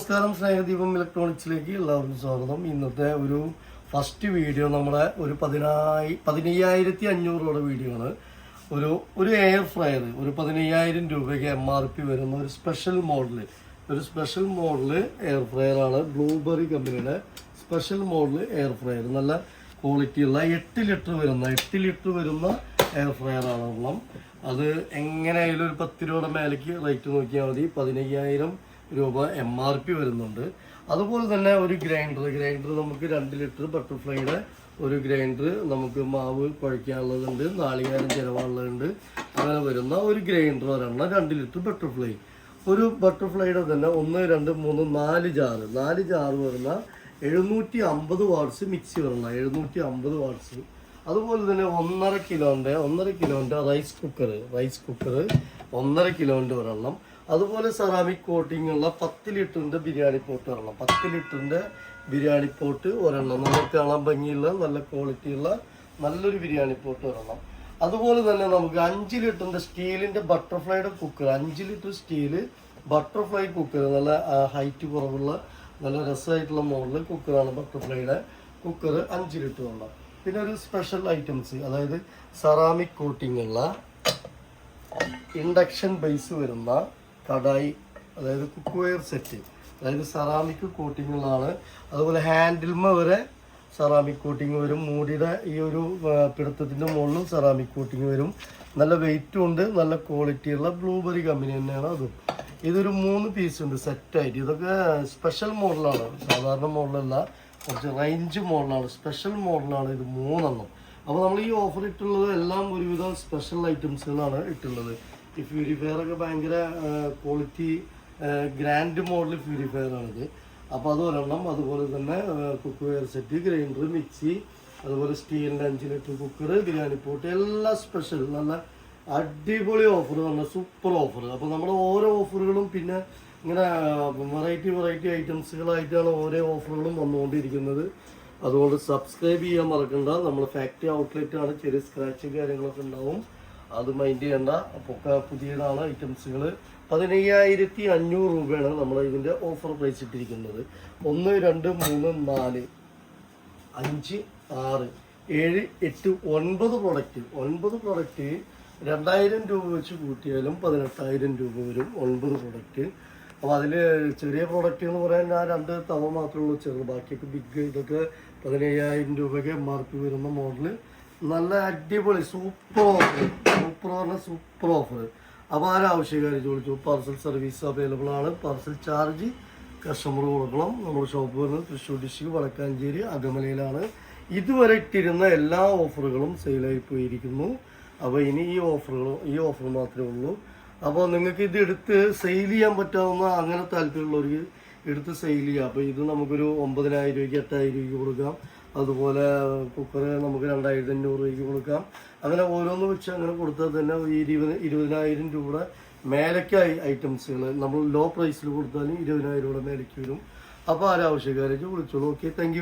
നമസ്കാരം സ്നേഹദീപം ഇലക്ട്രോണിക്സിലേക്ക് എല്ലാവർക്കും സ്വാഗതം. ഇന്നത്തെ ഒരു ഫസ്റ്റ് വീഡിയോ നമ്മുടെ ഒരു പതിനായി പതിനയ്യായിരത്തി അഞ്ഞൂറോടെ വീഡിയോ ആണ്. ഒരു ഒരു എയർ ഫ്രയർ ഒരു പതിനയ്യായിരം രൂപയ്ക്ക് എം ആർ പി വരുന്ന ഒരു സ്പെഷ്യൽ മോഡൽ ഒരു സ്പെഷ്യൽ മോഡൽ എയർ ഫ്രയർ ആണ് ബ്ലൂബെറി കമ്പനിയുടെ സ്പെഷ്യൽ മോഡൽ എയർ ഫ്രയർ നല്ല ക്വാളിറ്റിയുള്ള എട്ട് ലിറ്റർ വരുന്ന എട്ട് ലിറ്റർ വരുന്ന എയർ ഫ്രയർ ആണ് അത് എങ്ങനെയായാലും ഒരു പത്ത് രൂപയുടെ മേലേക്ക് റേറ്റ് നോക്കിയാൽ മതി. പതിനയ്യായിരം രൂപ എം ആർ പി വരുന്നുണ്ട്. അതുപോലെ തന്നെ ഒരു ഗ്രൈൻഡർ. ഗ്രൈൻഡർ നമുക്ക് രണ്ട് ലിറ്റർ ബട്ടർഫ്ലൈയുടെ ഒരു ഗ്രൈൻഡർ നമുക്ക് മാവ് കുഴയ്ക്കാനുള്ളതുണ്ട് നാളികേരം ചിലവാനുള്ളതുണ്ട് അങ്ങനെ വരുന്ന ഒരു ഗ്രൈൻഡർ ഒരെണ്ണം രണ്ട് ലിറ്റർ ബട്ടർഫ്ലൈ. ഒരു ബട്ടർഫ്ലൈയുടെ തന്നെ ഒന്ന് രണ്ട് മൂന്ന് നാല് ജാറ്. നാല് ജാറ് വരുന്ന എഴുന്നൂറ്റി അമ്പത് വാട്ട്സ് മിക്സി വരണം. എഴുന്നൂറ്റി അമ്പത് വാട്ട്സ്. അതുപോലെ തന്നെ ഒന്നര കിലോന്റെ ഒന്നര കിലോന്റെ റൈസ് കുക്കർ റൈസ് കുക്കർ ഒന്നര കിലോന്റെ ഒരെണ്ണം. അതുപോലെ സെറാമിക് കോട്ടിംഗ് ഉള്ള പത്ത് ലിറ്ററിന്റെ ബിരിയാണി പോട്ട് ഒരെണ്ണം പത്ത് ലിറ്ററിന്റെ ബിരിയാണി പോട്ട് ഒരെണ്ണം. നമുക്ക് കാണാൻ ഭംഗിയുള്ള നല്ല ക്വാളിറ്റിയുള്ള നല്ലൊരു ബിരിയാണി പോട്ട് ഒരെണ്ണം അതുപോലെ തന്നെ നമുക്ക് അഞ്ച് ലിറ്ററിന്റെ സ്റ്റീലിന്റെ ബട്ടർഫ്ലൈയുടെ കുക്കർ അഞ്ച് ലിറ്റർ സ്റ്റീൽ ബട്ടർഫ്ലൈ കുക്കർ നല്ല ഹൈറ്റ് കുറവുള്ള നല്ല രസമായിട്ടുള്ള മോഡൽ കുക്കറാണ് ബട്ടർഫ്ലൈയുടെ കുക്കർ അഞ്ച് ലിറ്റർ ഉള്ള. പിന്നെ ഒരു സ്പെഷ്യൽ ഐറ്റംസ് അതായത് സെറാമിക് കോട്ടിങ്ങുള്ള ഇൻഡക്ഷൻ ബേസ് വരുന്ന കടായി അതായത് കുക്ക് വെയർ സെറ്റ് അതായത് സെറാമിക് കോട്ടിങ്ങുകളാണ്. അതുപോലെ ഹാൻഡിൽമ വരെ സെറാമിക് കോട്ടിങ് വരും. മൂടിയുടെ ഈ ഒരു പിടുത്തത്തിന്റെ മുകളിലും സെറാമിക് കോട്ടിങ് വരും. നല്ല വെയിറ്റും ഉണ്ട് നല്ല ക്വാളിറ്റിയുള്ള ബ്ലൂബെറി കമ്പനി തന്നെയാണ് അതും. ഇതൊരു മൂന്ന് പീസ് ഉണ്ട് സെറ്റായിട്ട് ഇതൊക്കെ സ്പെഷ്യൽ മോഡലാണ് സാധാരണ മോഡലല്ല കുറച്ച് റേഞ്ച് മോഡലാണ് സ്പെഷ്യൽ മോഡലാണ് ഇത് മൂന്നെണ്ണം. അപ്പോൾ നമ്മൾ ഈ ഓഫർ ഇട്ടുള്ളത് എല്ലാം ഒരുവിധം സ്പെഷ്യൽ ഐറ്റംസുകളാണ് ഇട്ടുള്ളത്. ഈ പ്യൂരിഫയർ ഒക്കെ ഭയങ്കര ക്വാളിറ്റി ഗ്രാൻഡ് മോഡൽ പ്യൂരിഫയർ ആണിത്. അപ്പോൾ അത് ഒരെണ്ണം അതുപോലെ തന്നെ cookware set grinder mixie അതുപോലെ സ്റ്റീലിന്റെ അഞ്ച് ലിറ്റർ കുക്കർ ബിരിയാണി പോട്ട് എല്ലാം സ്പെഷ്യൽ നല്ല അടിപൊളി ഓഫർ നല്ല സൂപ്പർ ഓഫർ അപ്പോൾ നമ്മുടെ ഓരോ ഓഫറുകളും പിന്നെ ഇങ്ങനെ വെറൈറ്റി വെറൈറ്റി ഐറ്റംസുകളായിട്ടാണ് ഓരോ ഓഫറുകളും വന്നുകൊണ്ടിരിക്കുന്നത്. അതുകൊണ്ട് സബ്സ്ക്രൈബ് ചെയ്യാൻ മറക്കണ്ട. നമ്മൾ ഫാക്ടറി ഔട്ട്ലെറ്റ് ആണ്. ചെറിയ സ്ക്രാച്ചും കാര്യങ്ങളൊക്കെ ഉണ്ടാവും. അത് മൈൻഡ് ചെയ്യണ്ട. അപ്പോൾ പുതിയതാണ് ഐറ്റംസുകൾ പതിനയ്യായിരത്തി അഞ്ഞൂറ് രൂപയാണ് നമ്മൾ ഇതിന്റെ ഓഫർ പ്രൈസ് ഇട്ടിരിക്കുന്നത്. ഒന്ന് രണ്ട് മൂന്ന് നാല് അഞ്ച് ആറ് ഏഴ് എട്ട് ഒൻപത് പ്രൊഡക്റ്റ് ഒൻപത് പ്രൊഡക്റ്റ് രണ്ടായിരം രൂപ വെച്ച് കൂട്ടിയാലും പതിനെട്ടായിരം രൂപ വരും ഒൻപത് പ്രൊഡക്റ്റ് അപ്പോൾ അതിൽ ചെറിയ പ്രൊഡക്റ്റ് എന്ന് പറയാൻ ആ രണ്ട് തവ മാത്രമേ ഉള്ളൂ. ചെറുത് ബാക്കിയൊക്കെ ബിഗ് ഇതൊക്കെ പതിനയ്യായിരം രൂപയ്ക്ക് എം ആർ പി വരുന്ന മോഡൽ നല്ല അടിപൊളി സൂപ്പർ ഓഫർ സൂപ്പർ പറഞ്ഞ സൂപ്പർ ഓഫർ അപ്പോൾ ആരാവശ്യക്കാർ ചോദിച്ചു? പാർസൽ സർവീസ് അവൈലബിൾ ആണ്. പാർസൽ ചാർജ് കസ്റ്റമർ കൊടുക്കണം. നമ്മുടെ ഷോപ്പ് വരുന്നത് തൃശ്ശൂർ ഡിസ്ട്രിക്ട് വടക്കാഞ്ചേരി അകമലയിലാണ്. ഇതുവരെ ഇട്ടിരുന്ന എല്ലാ ഓഫറുകളും സെയിലായി പോയിരിക്കുന്നു. അപ്പോൾ ഇനി ഈ ഓഫറുകൾ ഈ ഓഫർ മാത്രമേ ഉള്ളൂ. അപ്പോൾ നിങ്ങൾക്ക് ഇത് എടുത്ത് സെയിൽ ചെയ്യാൻ പറ്റാവുന്ന അങ്ങനെ താല്പര്യമുള്ളവർക്ക് എടുത്ത് സെയിൽ ചെയ്യാം. അപ്പോൾ ഇത് നമുക്കൊരു ഒമ്പതിനായിരം രൂപയ്ക്ക് എട്ടായിരം രൂപയ്ക്ക് കൊടുക്കാം. അതുപോലെ കുക്കർ നമുക്ക് രണ്ടായിരത്തി അഞ്ഞൂറ് രൂപയ്ക്ക് കൊടുക്കാം. അങ്ങനെ ഓരോന്ന് വെച്ച് അങ്ങനെ കൊടുത്താൽ തന്നെ ഇരുപത് ഇരുപതിനായിരം രൂപയുടെ മേലക്കായി ഐറ്റംസുകൾ നമ്മൾ ലോ പ്രൈസിൽ കൊടുത്താലും ഇരുപതിനായിരം രൂപയുടെ മേലക്ക് വരും. അപ്പോൾ ആരാവശ്യക്കാരേക്ക് വിളിച്ചോളൂ. Okay thank